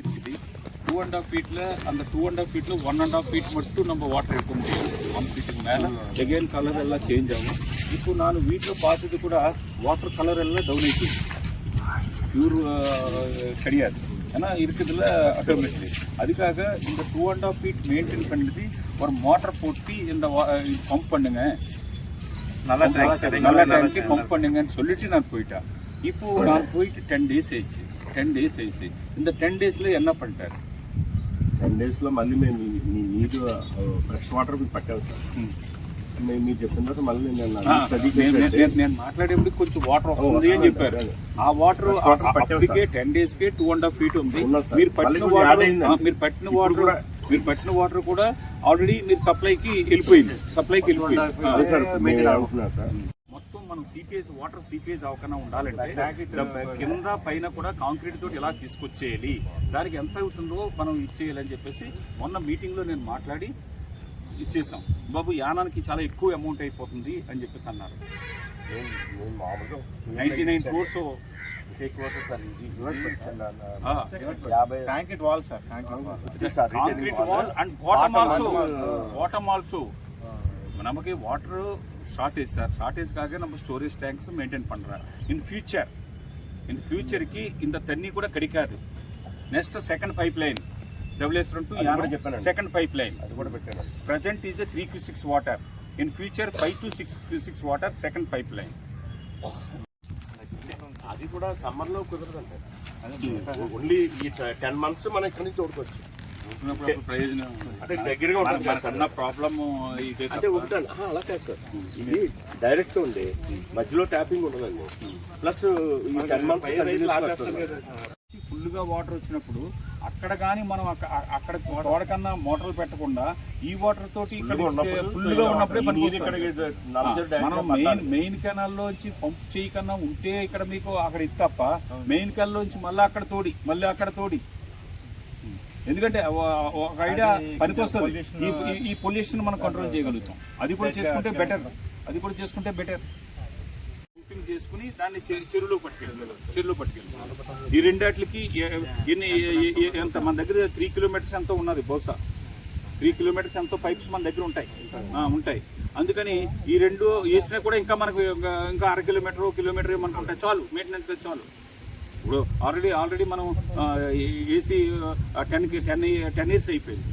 இருக்குது two and half ஃபீட்டில் அந்த டூ அண்ட் ஆஃப் ஃபீட்டில் ஒன் அண்ட் ஆஃப் ஃபீட் மட்டும் நம்ம வாட்டர் எடுக்க முடியும். ஒன் ஃபீட்டுக்கு மேலே. எகெயின் கலர் எல்லாம் சேஞ்ச் ஆகும். இப்போ ನಾನು வீட்டில் பார்த்தது கூட வாட்டர் கலர் எல்லாம் டவுன் ஆயிடுச்சு. பியூர் கிடையாது. ஏன்னா இருக்குதுல ஆட்டோமேட்டிக் அதுக்காக இந்த two and half feet maintain பண்ணிட்டு ஒரு மோட்டர் போட்டு இந்த பம்ப் பண்ணுங்க. நல்ல நல்ல டேங்க்கு பம்ப் பண்ணுங்கன்னு சொல்லிட்டு நான் போயிட்டேன். இப்போது நான் போயிட்டு டென் டேஸ் ஆயிடுச்சு டென் டேஸ் ஆயிடுச்சு இந்த டென் டேஸில் என்ன பண்ணிட்டாரு టెన్ డేస్లో మళ్ళీ మేము మీ నీరు ఫ్రెష్ వాటర్ మీకు పట్టాలి సార్. Hmm. మేము మీరు చెప్పిన మళ్ళీ నేను స్టడీ మాట్లాడేప్పుడు కొంచెం వాటర్ వస్తుంది అని చెప్పారు. ఆ వాటర్ అప్పటికే టెన్ డేస్ డేస్కే టూ అండ్ హాఫ్ ఫీట్ ఉంది. మీరు పట్టిన వాటర్ మీరు పట్టిన వాటర్ కూడా మీరు పట్టిన వాటర్ కూడా ఆల్రెడీ మీరు సప్లైకి వెళ్ళిపోయింది. సప్లైకి వెళ్ళిపోయింది. మనం సీపేజ్ వాటర్ సీపేజ్ అవ్వకుండా ఉండాలంటే కింద పైన కూడా కాంక్రీట్ తోటి ఎలా తీసుకొచ్చేయాలి? దానికి ఎంత అవుతుందో మనం ఇచ్చేయాలని చెప్పేసి మొన్న మీటింగ్లో నేను మాట్లాడి ఇచ్చేసాం బాబు యానానికి చాలా ఎక్కువ అమౌంట్ అయిపోతుంది అని చెప్పేసి అన్నారు. Ninety nine crores and water shortage sir ஷார்ட்டேஜ்க்காக நம்ம ஸ்டோரேஜ் ట్యాంక్స్ మెయింటైన్ பண்ணுறோம் ఇన్ ఫ్యూచర్ ఇన్ ఫ్యూచర్కి ఇంత తన్ని కూడా కడికాదు. Next second pipeline WSR to Yanam second pipeline అది కూడా పెట్టారు present is three Q six water in future five to six Q six water second pipeline అది కూడా సమ్మర్లో కుదరదండి. ఓన్లీ ఈ టెన్ మంత్స్ మనం ఇక్కడి నుంచి చూడుకోవచ్చు ప్రయోజనం అంటే దగ్గరగా ఉంటుంది మన సార్ సన్న ప్రాబ్లమ్ ఇదే అంటే ఉంటాను. అలా కాదు సార్. ఇది డైరెక్ట్ ఉంది మధ్యలో ట్యాపింగ్ ఉండదండి. ప్లస్ ఈ టెన్ మంత్స్ ఫుల్గా వాటర్ వచ్చినప్పుడు అక్కడ కానీ మనం అక్కడ తోడకన్నా మోటార్లు పెట్టకుండా ఈ వాటర్ తోటి ఇక్కడ ఫుల్గా ఉన్నప్పుడే మనం మెయిన్ మెయిన్ కెనాల్ లోంచి పంప్ చేయకన్నా ఉంటే ఇక్కడ మీకు అక్కడ ఇత్తప్ప మెయిన్ కెనాల్ లోంచి మళ్ళీ అక్కడ తోడి మళ్ళీ అక్కడ తోడి. ఎందుకంటే ఒక- ఐడియా పనికొస్తుంది. ఈ- పొల్యూషన్ మనం కంట్రోల్ చేయగలుగుతాం. అది కూడా చేసుకుంటే బెటర్ అది కూడా చేసుకుంటే బెటర్ పంపింగ్ చేసుకుని దాన్ని చెరువులో పట్టుకెళ్ళి చెరువులో పట్టుకెళ్ళి. ఈ రెండాట్లకి ఎన్ని ఎంత? మన దగ్గర త్రీ కిలోమీటర్స్ ఎంతో ఉన్నది బహుశా. త్రీ కిలోమీటర్స్ ఎంతో పైప్స్ మన దగ్గర ఉంటాయి. ఆ, ఉంటాయి. అందుకని ఈ రెండు వేసినా కూడా ఇంకా మనకు ఇంకా- ఇంకా అర కిలోమీటర్ కిలోమీటర్ మనకు ఉంటాయి చాలు మెయింటెనెన్స్ చాలు. ఇప్పుడు ఆల్రెడీ ఆల్రెడీ మనం ఏసీ టెన్కి టెన్ టెన్ ఇయర్స్ అయిపోయింది.